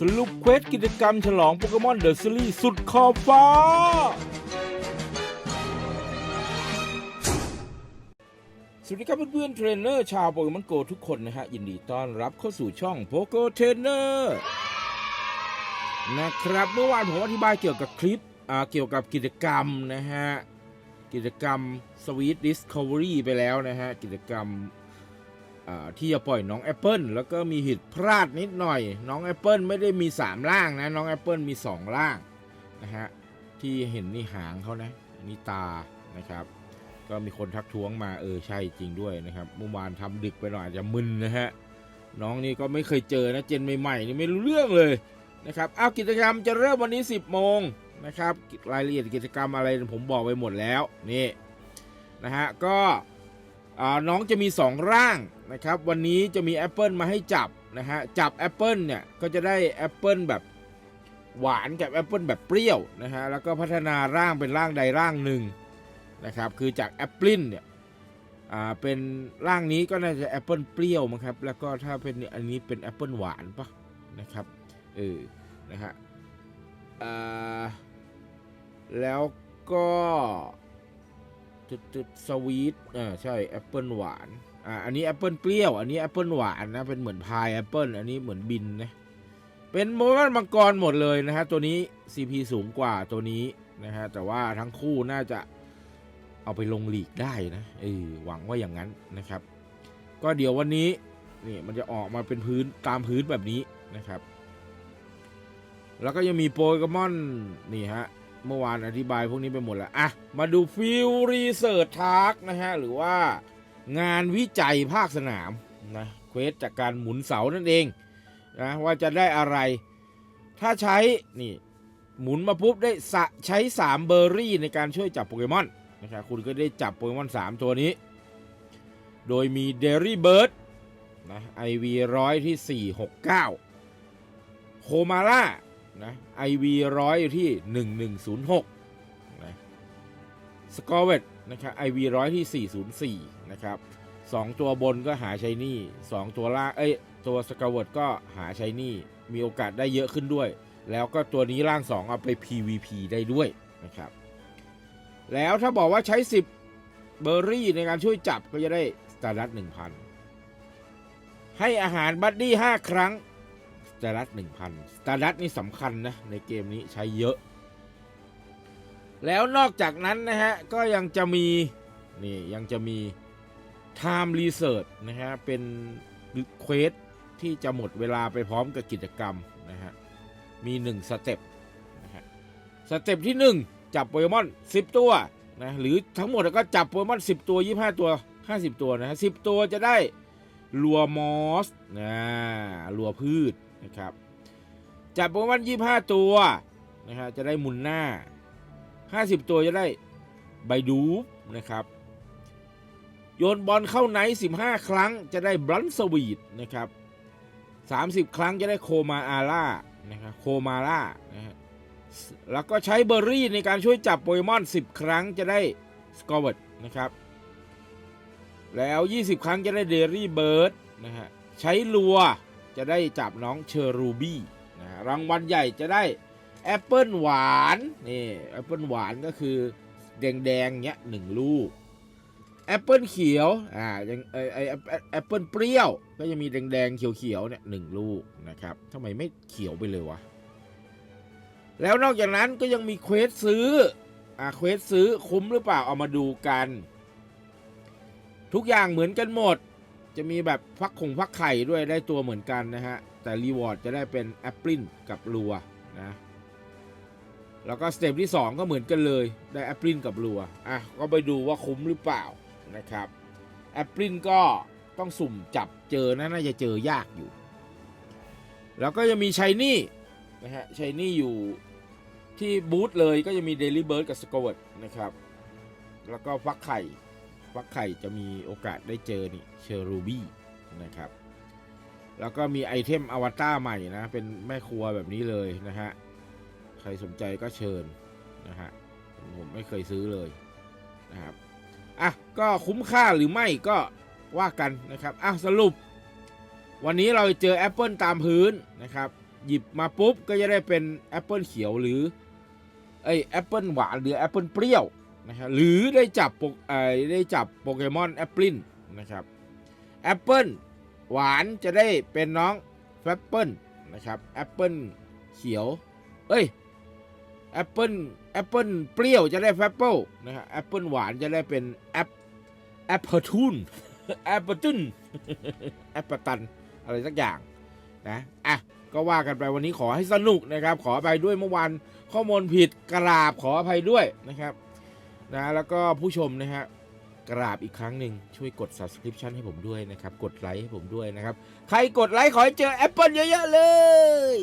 สรุปเควสกิจกรรมฉลองโปเกมอนเดอะซีรีส์สุดขอบฟ้า สวัสดีครับเพื่อนๆเทรนเนอร์ชาวโปเกมอนโกทุกคนนะฮะ ยินดีต้อนรับเข้าสู่ช่องโปโกเทรนเนอร์นะครับ เมื่อวานผมอธิบายเกี่ยวกับคลิปอ่าเกี่ยวกับกิจกรรมนะฮะ กิจกรรม Sweet Discovery ไปแล้วนะฮะ กิจกรรม ที่จะปล่อยน้องแอปเปิลแล้วก็มีผิดพลาดนิดหน่อย น้องแอปเปิลไม่ได้มี 3 ล่างนะ น้องแอปเปิลมี 2 ล่างนะฮะที่เห็นนี่หางเขานะนี่ตานะครับ ก็มีคนทักท้วงมาเออใช่จริงด้วยนะครับเมื่อวานทำดึกไปหน่อยอาจจะมึนนะฮะน้องนี่ก็ไม่เคยเจอนะเจนใหม่ๆนี่ไม่รู้เรื่องเลยนะครับเอากิจกรรมจะเริ่มวันนี้ 10โมงนะครับรายละเอียดกิจกรรมอะไรผมบอกไปหมดแล้วนี่นะฮะก็ น้องจะมี 2 ร่างนะครับ วันนี้จะมีแอปเปิลมาให้จับนะฮะ จับแอปเปิลเนี่ย ก็จะได้แอปเปิลแบบหวานกับแอปเปิลแบบเปรี้ยวนะฮะ แล้วก็พัฒนาร่างเป็นร่างใดร่างหนึ่งนะครับ คือจากแอปเปิลเนี่ยอ่าเป็นร่างนี้ก็น่าจะแอปเปิลเปรี้ยวมั้งครับ แล้วก็ถ้าเป็นอันนี้เป็นแอปเปิลหวานปะนะครับ เออ นะฮะแล้วก็ จุดจุดสวีทอ่าใช่แอปเปิลหวานอ่าอันนี้แอปเปิลเปรี้ยว อันนี้แอปเปิลหวานนะ เป็นเหมือนพายแอปเปิลอันนี้เหมือนบินนะ เป็นโมเมนต์มังกรหมดเลยนะฮะ ตัวนี้ CP สูงกว่าตัวนี้นะฮะ แต่ว่าทั้งคู่น่าจะเอาไปลงหลีกได้นะเออหวังว่าอย่างนั้นนะครับ ก็เดี๋ยววันนี้นี่มันจะออกมาเป็นพื้นตามพื้นแบบนี้นะครับ แล้วก็ยังมีโปเกมอนนี่ฮะ เมื่อวานอธิบายพวกนี้ไปหมดแล้วอะมาดูฟิลรีเสิร์ชทาร์กนะฮะ หรือว่างานวิจัยภาคสนามนะเควสจากการหมุนเสานั่นเองนะว่าจะได้อะไร ถ้าใช้ นี่ หมุนมาปุ๊บได้สะใช้ 3 เบอร์รี่ในการช่วยจับโปเกมอนนะครับคุณก็ได้จับโปเกมอน 3 ตัวนี้ โดยมีเดรี่เบิร์ดนะไอวีร้อยที่ 469 โคมาร่า นะไอวีร้อยอยู่ที่ 1106นะสกอร์เวตนะครับไอวีร้อยที่ 404 นะครับสองตัวบนก็หาใช้นี่สองตัวล่าง เอ้ย ตัวสกอร์เวตก็หาใช้นี่ มีโอกาสได้เยอะขึ้นด้วย แล้วก็ตัวนี้ร่าง 2 เอาไป PVP ได้ด้วยนะครับ แล้วถ้าบอกว่าใช้ 10 เบอร์รี่ในการช่วยจับก็จะได้สตาร์ดัต1,000 ให้อาหารบัดดี้ 5 ครั้ง ตาร์ดัต1,000สตาร์ดัตนี่สำคัญนะ ในเกมนี้ใช้เยอะ แล้วนอกจากนั้นนะฮะ ก็ยังจะมี นี่ยังจะมี Time Research นะฮะ เป็นเควสที่จะหมดเวลาไปพร้อมกับกิจกรรมนะฮะ มี1สเต็ปนะฮะสเต็ปที่ 1 จับโปเกมอน 10 ตัวนะหรือทั้งหมดก็จับโปเกมอน 10 ตัว 25 ตัว 50 ตัวนะฮะ10 ตัวจะได้ลัวมอสนะลัวพืช นะครับจับโปเกมอน25ตัวนะฮะจะได้มุนหน้า 50 ตัวจะได้ใบดูปนะครับโยนบอลเข้าไนท์15 ครั้งจะได้บลันสวีทนะครับ30 ครั้งจะได้โคมาอาร่านะครับโคมาร่านะฮะแล้วก็ใช้เบอร์รี่ในการช่วยจับโปเกมอน 10 ครั้งจะได้สกอร์เวิร์ดนะครับแล้ว 20 ครั้งจะได้เดรี่เบิร์ดนะฮะใช้ลัว จะได้จับน้องเชอรูบี้นะรางวัลใหญ่จะได้แอปเปิลหวานนี่แอปเปิลหวานก็คือแดงๆเงี้ยหนึ่งลูกแอปเปิลเขียวอ่ายังไอไอแอปเปิลเปรี้ยวก็จะมีแดงๆเขียวๆเนี่ยหนึ่งลูกนะครับทำไมไม่เขียวไปเลยวะแล้วนอกจากนั้นก็ยังมีเควสซื้ออ่าเควสซื้อคุ้มหรือเปล่าเอามาดูกัน ทุกอย่างเหมือนกันหมด จะมีแบบฟักคงฟักไข่ด้วยได้ตัวเหมือนกันนะฮะ แต่รีวอร์ดจะได้เป็นแอปเปิลกับรัวนะแล้วก็สเต็ปที่ 2 ก็เหมือนกันเลยได้แอปเปิลกับรัวอะก็ไปดูว่าคุ้มหรือเปล่านะครับแอปเปิลก็ต้องสุ่มจับเจอนะน่าจะเจอยากอยู่ แล้วก็ยังมีชัยนี่นะฮะชัยนี่อยู่ที่บูธเลยก็จะมีเดลี่เบิร์ดกับสกอตนะครับ แล้วก็ฟักไข่ ฟักไข่จะมีโอกาสได้เจอนี่เชอรูบี้นะครับ แล้วก็มีไอเทมอวตารใหม่นะ เป็นแม่ครัวแบบนี้เลยนะฮะ ใครสนใจก็เชิญนะฮะ ผมไม่เคยซื้อเลยนะครับอะก็คุ้มค่าหรือไม่ก็ว่ากันนะครับอะสรุป วันนี้เราเจอแอปเปิลตามพื้นนะครับ หยิบมาปุ๊บก็จะได้เป็นแอปเปิลเขียวหรือไอแอปเปิลหวานหรือแอปเปิลเปรี้ยว นะครับหรือได้จับโปเอ่อได้จับโปเกมอนแอปเปิลนะครับแอปเปิลหวานจะได้เป็นน้องแฟปเปิลนะครับแอปเปิลเขียวเอ้ยแอปเปิลแอปเปิลเปรี้ยวจะได้แฟปเปิลนะครับแอปเปิลหวานจะได้เป็นแอปแอปเปิลทุนแอปเปิลตุนแอปเปิลตันอะไรสักอย่างนะอะก็ว่ากันไปวันนี้ขอให้สนุกนะครับ ขออภัยด้วยเมื่อวานข้อมูลผิดกราบขออภัยด้วยนะครับ นะแล้วก็ผู้ชมนะฮะกราบอีกครั้งหนึ่งช่วยกด subscription ให้ผมด้วยนะครับ กดไลค์ให้ผมด้วยนะครับ ใครกดไลค์ขอให้เจอแอปเปิลเยอะๆเลย